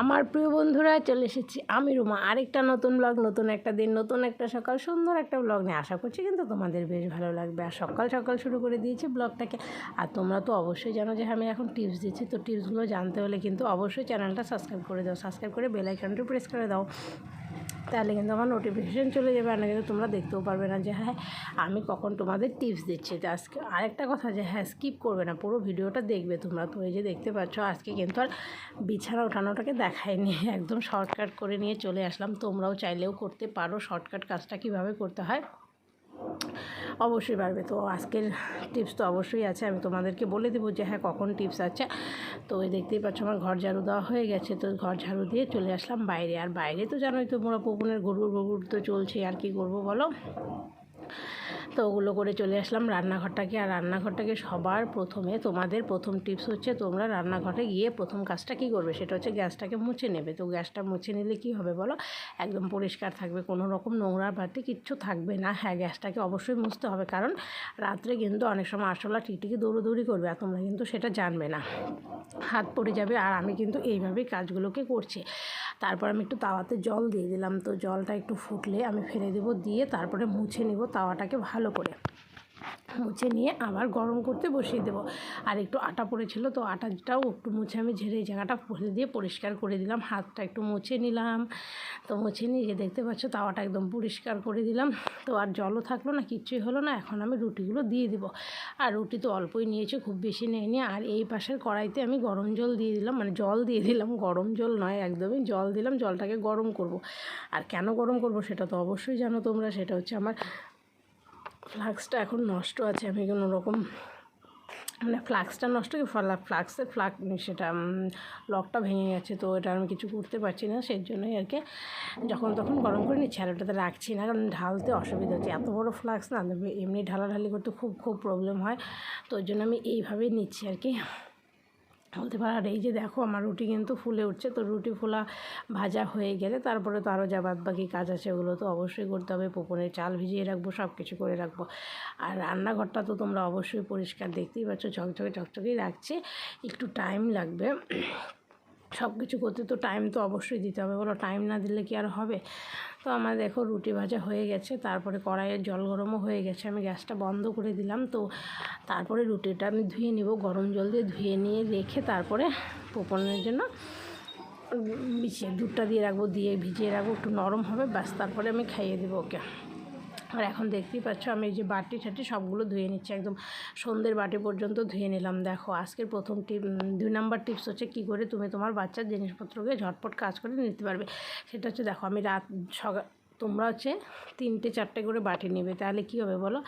আমার প্রিয় বন্ধুরা, চলে এসেছি আমি রুমা। আরেকটা নতুন ব্লগ নতুন একটা দিন, নতুন একটা সকাল, সুন্দর একটা ব্লগ নিয়ে আশা করছি কিন্তু তোমাদের বেশ ভালো লাগবে। আর সকাল সকাল শুরু করে দিয়েছি ব্লগটাকে আর তোমরা তো অবশ্যই জানো যে আমি এখন টিপস দিচ্ছি। তো টিপসগুলো জানতে হলে কিন্তু অবশ্যই চ্যানেলটা সাবস্ক্রাইব করে দাও। সাবস্ক্রাইব করে বেলাইকনটা প্রেস করে দাও। তাহলে কিন্তু আমার নোটিফিকেশান চলে যাবে আর না কিন্তু তোমরা দেখতেও পারবে না যে হ্যাঁ আমি কখন তোমাদের টিপস দিচ্ছি। তো আজকে আরেকটা কথা যে হ্যাঁ স্কিপ করবে না, পুরো ভিডিওটা দেখবে তোমরা। তো এই যে দেখতে পাচ্ছ, আজকে কিন্তু আর বিছানা ওঠানোটাকে দেখায়নি, একদম শর্টকাট করে নিয়ে চলে আসলাম। তোমরাও চাইলেও করতে পারো শর্টকাট কাজটা কীভাবে করতে হয়? অবশ্যই পারবে। তো আজকের টিপস তো অবশ্যই আছে। আমি তোমাদেরকে বলে দেবো যে হ্যাঁ কখন টিপস আছে। তো ওই দেখতেই পাচ্ছ, আমার ঘর ঝাড়ু দেওয়া হয়ে গেছে। তো ঘর ঝাড়ু দিয়ে চলে আসলাম বাইরে। আর বাইরে তো জানোই তো মোড়া পুকুরের গরুর গরুর তো চলছে। আর কি করব বলো? তো ওগুলো করে চলে আসলাম রান্নাঘরটাকে। আর রান্নাঘরটাকে সবার প্রথমে তোমাদের প্রথম টিপস হচ্ছে তোমরা রান্নাঘরে গিয়ে প্রথম কাজটা কী করবে? সেটা হচ্ছে গ্যাসটাকে মুছে নেবে। তো গ্যাসটা মুছে নিলে কী হবে বলো? একদম পরিষ্কার থাকবে, কোনো রকম নোংরা বাড়তে কিচ্ছু থাকবে না। হ্যাঁ গ্যাসটাকে অবশ্যই মুছতে হবে। কারণ রাত্রে কিন্তু অনেক সময় আরশোলা টিকটিকি দৌড়োদৌড়ি করবে আর তোমরা কিন্তু সেটা জানবে না। হাত পড়ে যাবে আর আমি কিন্তু এইভাবেই কাজগুলোকে করছি। তারপর আমি একটু তাওয়াতে জল দিয়ে দিলাম। তো জলটা একটু ফুটলে আমি ফেলে দেবো, দিয়ে তারপরে মুছে নিব তাওয়াটাকে ভালো করে মুছে নিয়ে আবার গরম করতে বসিয়ে দেবো। আর একটু আটা পড়েছিল তো আটাটাও একটু মুছে আমি ঝেড়ে এই জায়গাটা ফেলে দিয়ে পরিষ্কার করে দিলাম। হাতটা একটু মুছে নিলাম। তো মুছে নিয়ে যে দেখতে পাচ্ছ তাওয়াটা একদম পরিষ্কার করে দিলাম। তো আর জলও থাকল না, কিচ্ছুই হলো না, এখন আমি রুটিগুলো দিয়ে দিব। আর রুটি তো অল্পই নিয়েছি, খুব বেশি নেয়নি আর এই পাশের কড়াইতে আমি গরম জল দিয়ে দিলাম মানে জল দিয়ে দিলাম, গরম জল নয় একদমই, জল দিলাম, জলটাকে গরম করব। আর কেন গরম করব সেটা তো অবশ্যই জানো তোমরা, সেটা হচ্ছে আমার ফ্লাক্সটা এখন নষ্ট আছে, আমি কোনো রকম মানে ফ্লাক্সটা নষ্ট কি ফ্লাক্সের ফ্লাক সেটা লকটা ভেঙে গেছে, তো এটা আমি কিছু করতে পারছি না, সেই জন্যই আর কি, যখন তখন গরম করে নিচ্ছি আর ওটাতে রাখছি না, কারণ ঢালতে অসুবিধা হচ্ছে, এত বড় ফ্লাক্স না, এমনি ঢালাঢালি করতে খুব খুব প্রবলেম হয়, তো ওই জন্য আমি এইভাবেই নিচ্ছি আর কি। বলতে পারো, আর এই যে দেখো আমার রুটি কিন্তু ফুলে উঠছে, তো রুটি ফোলা ভাজা হয়ে গেলে তারপরে তো আরও যা বাদ বাকি কাজ আছে, ওগুলো তো অবশ্যই করতে হবে পোপনের চাল ভিজিয়ে রাখব সব কিছু করে রাখব। আর রান্নাঘরটা তো তোমরা অবশ্যই পরিষ্কার দেখতেই পাচ্ছ, ঝকঝকে চকচকেই রাখছে একটু টাইম লাগবে। সব কিছু করতে তো টাইম তো অবশ্যই দিতে হবে। বলো টাইম না দিলে কি আর হবে? তো আমার দেখো রুটি ভাজা হয়ে গেছে, তারপরে কড়াইয়ের জল গরমও হয়ে গেছে, আমি গ্যাসটা বন্ধ করে দিলাম। তো তারপরে রুটিটা আমি ধুয়ে নিব, গরম জল দিয়ে ধুয়ে নিয়ে রেখে তারপরে পোপনের জন্য বিছিয়ে দুধটা দিয়ে রাখব, দিয়ে ভিজিয়ে রাখব, একটু নরম হবে, ব্যাস, তারপরে আমি খাইয়ে দেবো ওকে। আর এখন দেখতেই পাচ্ছ, আমি এই যে বাটি ঠাটি সবগুলো ধুয়ে নিচ্ছি একদম। সন্ধ্যের বাটি পর্যন্ত ধুয়ে নিলাম। দেখো, আজকের প্রথম টিপ দুই নাম্বার টিপস হচ্ছে কী করে তুমি তোমার বাচ্চার জিনিসপত্রকে ঝটপট কাজ করে নিতে পারবে। সেটা হচ্ছে, দেখো, আমি রাত সকাল তোমরা হচ্ছে তিনটে, চারটে করে বাটি নেবে। তাহলে কী হবে বলো?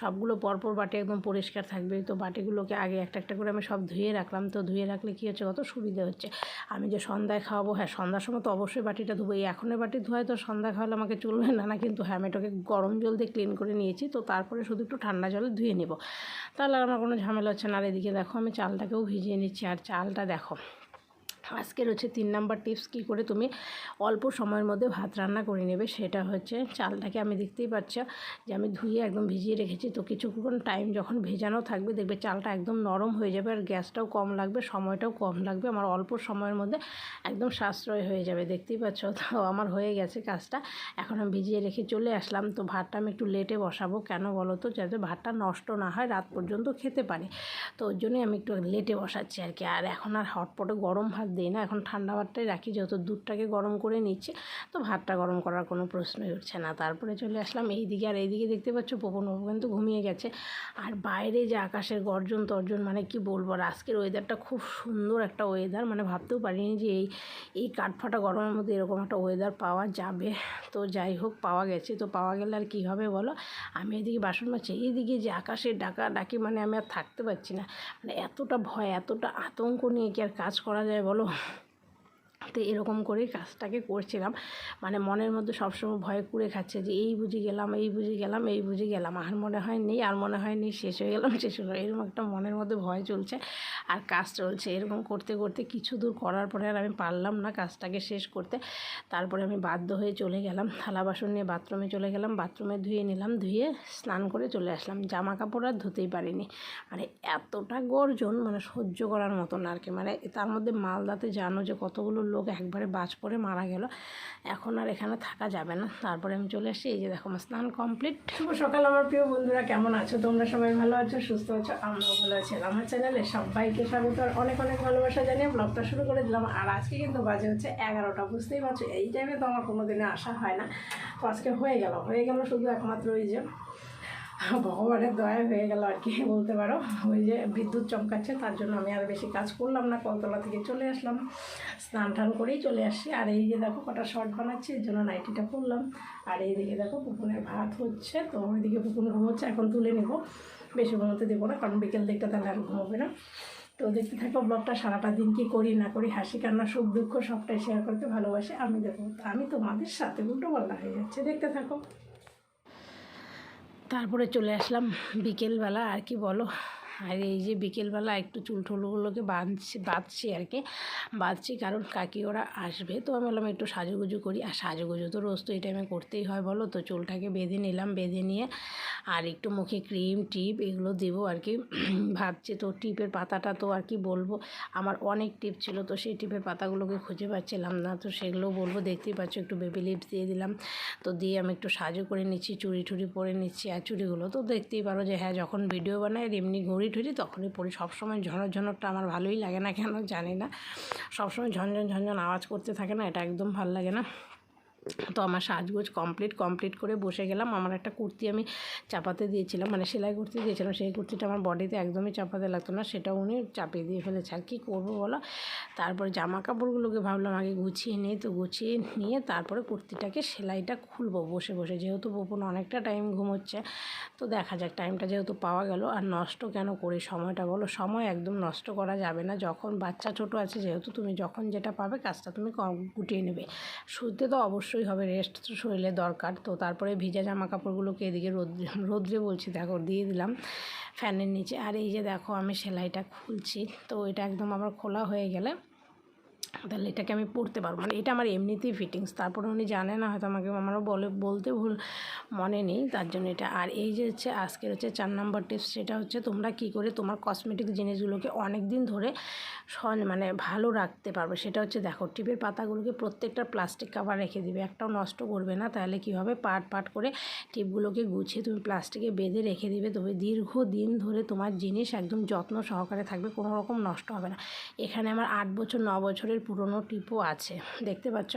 সবগুলো পরপর বাটি একদম পরিষ্কার থাকবে। তো বাটিগুলোকে আগে একটা একটা করে আমি সব ধুয়ে রাখলাম। তো ধুয়ে রাখলে কী হচ্ছে? কত সুবিধা হচ্ছে? আমি যে সন্ধ্যায় খাওয়াবো হ্যাঁ সন্ধ্যার সময় তো অবশ্যই বাটিটা ধুবো। এই এখনের বাটি ধোয়ায় তো সন্ধ্যা খাওয়ালে আমাকে চলবে না না কিন্তু হ্যাঁ আমি এটাকে গরম জল দিয়ে ক্লিন করে নিয়েছি। তো তারপরে শুধু একটু ঠান্ডা জলে ধুয়ে নেব। তাহলে আমার কোনো ঝামেলা হচ্ছে না। আর এদিকে দেখো, আমি চালটাকেও ভিজিয়ে নিচ্ছি। আর চালটা দেখো আজকের হচ্ছে তিন নাম্বার টিপস কী করে তুমি অল্প সময়ের মধ্যে ভাত রান্না করে নেবে সেটা হচ্ছে চালটাকে আমি দেখতেই পাচ্ছ যে আমি ধুয়ে একদম ভিজিয়ে রেখেছি। তো কিছুক্ষণ টাইম যখন ভেজানো থাকবে দেখবে চালটা একদম নরম হয়ে যাবে আর গ্যাসটাও কম লাগবে, সময়টাও কম লাগবে। আমার অল্প সময়ের মধ্যে একদম সাশ্রয় হয়ে যাবে, দেখতেই পাচ্ছ? তো আমার হয়ে গেছে কাজটা। এখন আমি ভিজিয়ে রেখে চলে আসলাম। তো ভাতটা আমি একটু লেটে বসাবো। কেন বলো তো? যাতে ভাতটা নষ্ট না হয়, রাত পর্যন্ত খেতে পারে। তো ওই জন্যই আমি একটু লেটে বসাচ্ছি আর কি। আর এখন আর হটপটে গরম ভাত দিই না। এখন ঠান্ডা ভাতটাই রাখি, যেহেতু দুধটাকে গরম করে নিচ্ছে, তো ভাতটা গরম করার কোনো প্রশ্নই উঠছে না। তারপরে চলে আসলাম এই দিকে আর এইদিকে দেখতে পাচ্ছ পবন বাবু কিন্তু ঘুমিয়ে গেছে। আর বাইরে যে আকাশের গর্জন তর্জন মানে কি বলব, আর আজকের ওয়েদারটা খুব সুন্দর একটা ওয়েদার মানে ভাবতেও পারিনি যে এই এই কাঠফাটা গরমের মধ্যে এরকম একটা ওয়েদার পাওয়া যাবে। তো যাই হোক, পাওয়া গেছে। তো পাওয়া গেলে আর কী হবে বলো? আমি এদিকে বাসন মারছি এইদিকে যে আকাশের ডাকা ডাকি মানে আমি আর থাকতে পারছি না। মানে এতটা ভয় এতটা আতঙ্ক নিয়ে কি আর কাজ করা যায় বলো? তো এরকম করেই কাজটাকে করছিলাম। মানে মনের মধ্যে সবসময় ভয় কুড়ে খাচ্ছে যে, এই বুঝি গেলাম, এই বুঝি গেলাম, এই বুঝি গেলাম। আর মনে হয় নেই, আর মনে হয় নেই, শেষ হয়ে গেলাম, শেষ হলো এরকম একটা মনের মধ্যে ভয় চলছে আর কাজ চলছে। এরকম করতে করতে কিছু দূর করার পরে আর আমি পারলাম না কাজটাকে শেষ করতে। তারপরে আমি বাধ্য হয়ে চলে গেলাম, থালা বাসন নিয়ে বাথরুমে চলে গেলাম, বাথরুমে ধুয়ে নিলাম, ধুয়ে স্নান করে চলে আসলাম। জামা কাপড় আর ধুতেই পারিনি। মানে এতটা গর্জন মানে সহ্য করার মতন আর কি। মানে তার মধ্যে মালদাতে জানো যে কতগুলো লোক একবারে বাজ পড়ে মারা গেল। এখন আর এখানে থাকা যাবে না। তারপরে আমি চলে আসি, এই যে দেখো আমার স্নান কমপ্লিট সকাল আমার প্রিয় বন্ধুরা, কেমন আছো? তোমরা সবাই ভালো আছো, সুস্থ আছো? আমরাও ভালো আছি। আমার চ্যানেলে সবাইকে স্বাগত। আর অনেক অনেক ভালোবাসা জানিয়ে ব্লগটা শুরু করে দিলাম। আর আজকে কিন্তু বাজে হচ্ছে এগারোটা, বুঝতেই পারছ? এই টাইমে তো আমার কোনো দিনে আসা হয় না। তো আজকে হয়ে গেল। হয়ে গেল শুধু একমাত্র ওই যে ভগবানের দয়া হয়ে গেল আর কি, বলতে পারো। ওই যে বিদ্যুৎ চমকাচ্ছে, তার জন্য আমি আর বেশি কাজ করলাম না, কলতলা থেকে চলে আসলাম। স্নান টান করেই চলে আসছি। আর এই যে দেখো, কটা শর্ট বানাচ্ছি, এর জন্য নাইটিটা পরলাম। আর এইদিকে দেখো পুকুনের ভাত হচ্ছে, তো ওইদিকে পুকুন ঘুমোচ্ছে, এখন তুলে নেব। বেশি ঘুমোতে দেবো না, কারণ বিকেল দিকটা তাহলে আর ঘুমোবে না। তো দেখতে থাকো, ব্লগটা সারাটা দিন কি করি, না করি, হাসি, কান্না, সুখ, দুঃখ সবটাই শেয়ার করতে ভালোবাসি। আমি দেখো, আমি তোমাদের সাথে উল্টো পাল্টা হয়ে যাচ্ছে, দেখতে থাকো। তারপরে চলে আসলাম বিকেলবেলা, আর কি বলো? আর এই যে বিকেলবেলা একটু চুল টুলগুলোকে বাঁধছি বাঁধছি আর কি। বাঁধছি কারণ কাকি ওরা আসবে, তো আমি বললাম একটু সাজুগুজু করি। আর সাজুগুজু তো রোজ তো এই টাইমে করতেই হয়, বলো? তো চুলটাকে বেঁধে নিলাম, বেঁধে নিয়ে আর একটু মুখে ক্রিম, টিপ এগুলো দেবো আর কি। ভাবছে তো টিপের পাতাটা তো আর কি বলব। আমার অনেক টিপ ছিল তো সেই টিপের পাতাগুলোকে খুঁজে পাচ্ছিলাম না। তো সেগুলো বলব, দেখতেই পাচ্ছ একটু বেবি লিপস দিয়ে দিলাম। তো দিয়ে আমি একটু সাজু করে নিচ্ছি, চুড়ি টুড়ি পরে নিচ্ছি আর চুড়িগুলো। তো দেখতেই পারো যে হ্যাঁ যখন ভিডিও বানাই আর এমনি ঘড়ি টুড়ি তখনই পড়ি সবসময় ঝনর ঝনরটা আমার ভালোই লাগে না কেন জানি না। সবসময় ঝনঝন ঝনঝন আওয়াজ করতে থাকে না, এটা একদম ভালো লাগে না। তো আমার সাজগোজ কমপ্লিট কমপ্লিট করে বসে গেলাম। আমার একটা কুর্তি আমি চাপাতে দিয়েছিলাম মানে সেলাই করতে দিয়েছিলাম। সেই কুর্তিটা আমার বডিতে একদমই চাপাতে লাগতো না, সেটা উনি চাপিয়ে দিয়ে ফেলেছে। আর কী করব বলো? তারপরে জামা কাপড়গুলোকে ভাবলাম আগে গুছিয়ে নিই, তো গুছিয়ে নিয়ে তারপরে কুর্তিটাকে সেলাইটা খুলবো বসে বসে। যেহেতু বোপন অনেকটা টাইম ঘুমোচ্ছে, তো দেখা যাক টাইমটা যেহেতু পাওয়া গেল। আর নষ্ট কেন করি সময়টা বলো? সময় একদম নষ্ট করা যাবে না। যখন বাচ্চা ছোট আছে, যেহেতু তুমি যখন যেটা পাবে, কাজটা তুমি কম- গুটিয়ে নেবে। শুতে তো অবশ্যই হবে রেস্ট তো শরীরে দরকার। তো তারপরে ভিজা জামা কাপড়গুলোকে এদিকে রোদ্রে রোদ্রে বলছি, দেখো দিয়ে দিলাম ফ্যানের নিচে। আর এই যে দেখো আমি সেলাইটা খুলছি, তো এটা একদম আবার খোলা হয়ে গেলে তাহলে এটাকে আমি পড়তে পারব। মানে এটা আমার এমনিতেই ফিটিংস তারপরে উনি জানে না, হয়তো আমাকে আমারও বলে, বলতে ভুল মনে নেই, তার জন্য এটা। আর এই যে হচ্ছে, আজকের হচ্ছে চার নম্বর টিপস সেটা হচ্ছে তোমরা কি করে তোমার কসমেটিক জিনিসগুলোকে অনেক দিন ধরে মানে ভালো রাখতে পারবে। সেটা হচ্ছে, দেখো, টিপের পাতাগুলোকে প্রত্যেকটা প্লাস্টিক কাভার রেখে দিবে। একটাও নষ্ট করবে না। তাহলে কি হবে? পাট পাট করে টিপগুলোকে গুছিয়ে তুমি প্লাস্টিকে বেঁধে রেখে দিবে। তবে দীর্ঘ দিন ধরে তোমার জিনিস একদম যত্ন সহকারে থাকবে। কোনো রকম নষ্ট হবে না। এখানে আমার আট বছর, ন বছরের পুরনো টিপও আছে, দেখতে পাচ্ছ?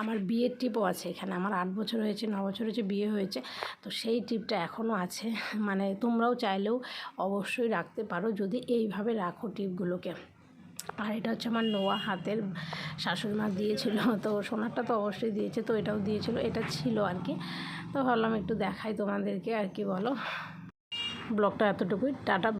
আমার বিয়ের টিপও আছে এখানে, আমার আট বছর হয়েছে, ন বছর হয়েছে, বিয়ে হয়েছে, তো সেই টিপটা এখনও আছে মানে তোমরাও চাইলেও অবশ্যই রাখতে পারো যদি এইভাবে রাখো টিপগুলোকে। আর এটা হচ্ছে আমার নোয়া হাতের শাশুড়ি মা দিয়েছিল, তো সোনারটা তো অবশ্যই দিয়েছে, তো এটাও দিয়েছিল, এটা ছিল আর কি, তো ভাবলাম একটু দেখাই তোমাদেরকে আর কি বলো। ব্লগটা এতটুকুই, টাটা।